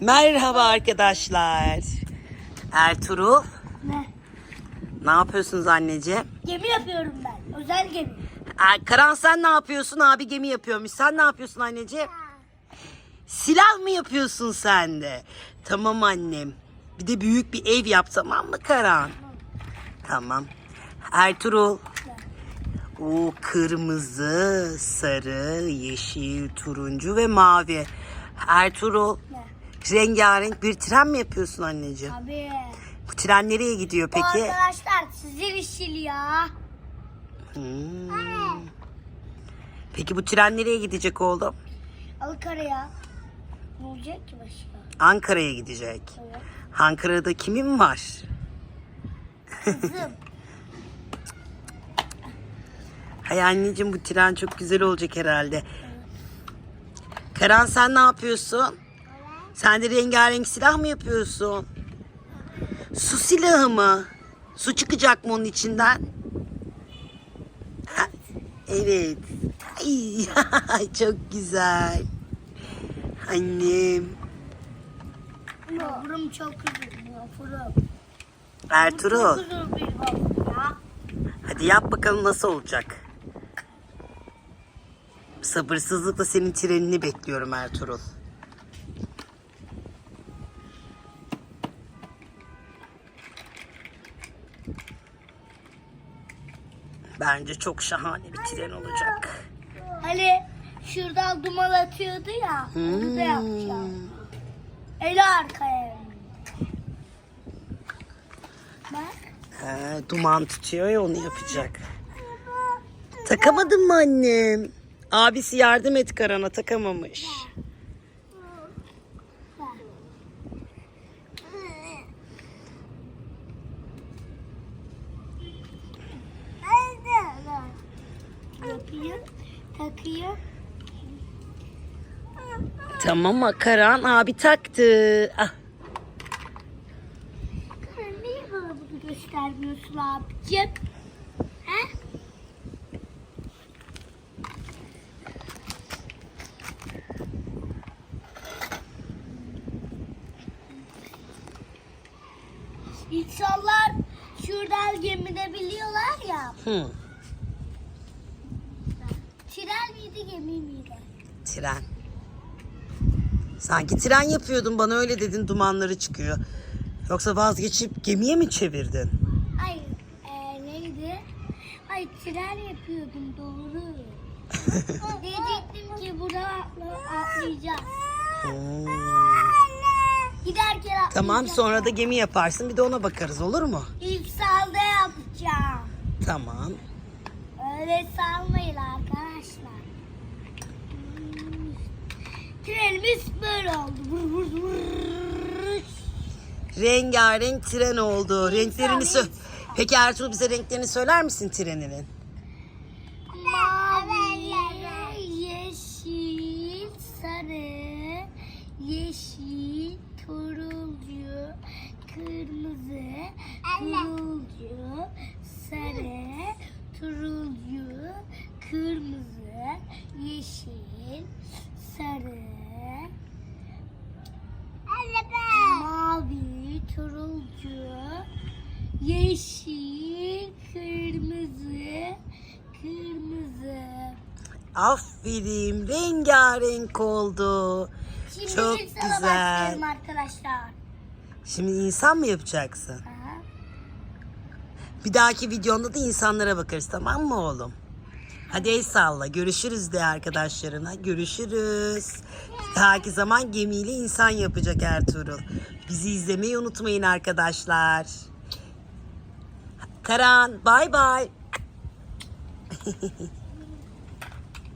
Merhaba arkadaşlar. Ertuğrul, Ne? ne yapıyorsunuz anneciğim? Gemi yapıyorum ben. Özel gemi. Er- Karan sen ne yapıyorsun? Abi gemi yapıyormuş. Sen ne yapıyorsun anneciğim? Silah mı yapıyorsun sen de? Tamam annem. Bir de büyük bir ev yap tamam mı Karan? Tamam. Ertuğrul. O kırmızı, sarı, yeşil, turuncu ve mavi. Ertuğrul. Rengarenk bir tren mi yapıyorsun anneciğim? Abi. Bu tren nereye gidiyor Bu peki? arkadaşlar sizin işil ya. Hmm. Peki bu tren nereye gidecek oğlum? Ankara'ya. Ne olacak ki başka? Ankara'ya gidecek. Evet. Ankara'da kimin var? Kızım. Hay anneciğim bu tren çok güzel olacak herhalde. Karan sen ne yapıyorsun? Sen de rengarenk silah mı yapıyorsun? Su silahı mı? Su çıkacak mı onun içinden? Ha, evet. Ay, çok güzel. Annem. Vapurum çok. Vapurum. Ertuğrul. Hadi yap bakalım nasıl olacak. Sabırsızlıkla senin trenini bekliyorum Ertuğrul. Bence çok şahane bir tren olacak. Hani şuradan duman atıyordu ya. Onu da yapacağım. Hmm. Eli arkaya. Bak. He, duman tutuyor ya onu yapacak. Takamadın mı annem? Abisi yardım et Karan'a takamamış. Takıyor. Tamam Karan abi taktı. Ah. Niye bana bunu göstermiyorsun abicim? He? İnsanlar şuradan gemide biliyorlar ya. Hı, Tren miydi gemi miydi? tren. Sanki tren yapıyordun bana öyle dedin dumanları çıkıyor. Yoksa vazgeçip gemiye mi çevirdin? Hayır. Ee, neydi? Ay tren yapıyordum doğru. Diyecektim ki buradan atla- atlayacağız. Hmm. Giderken. Tamam sonra da gemi yaparsın bir de ona bakarız olur mu? İlk salda yapacağım. Tamam. Öyle salmayın arkadaşlar. Hmm. Trenimiz böyle oldu. Vur vur vur. Rengarenk tren oldu. Renklerini sö- Peki Ertuğrul bize renklerini söyler misin treninin? Mavi, yeşil, sarı, yeşil, turuncu, kırmızı, turuncu, sarı, turuncu, kırmızı, yeşil, sarı, mavi, turuncu, yeşil, kırmızı, kırmızı. Aferin rengarenk oldu. Şimdi Çok ilk sana güzel. başlıyorum arkadaşlar. Şimdi insan mı yapacaksın? Aha. Bir Bir dahaki videonda da insanlara bakarız tamam mı oğlum? Hadi el salla. Görüşürüz de arkadaşlarına. Görüşürüz. Bir dahaki zaman gemiyle insan yapacak Ertuğrul. Bizi izlemeyi unutmayın arkadaşlar. Karan bay bay.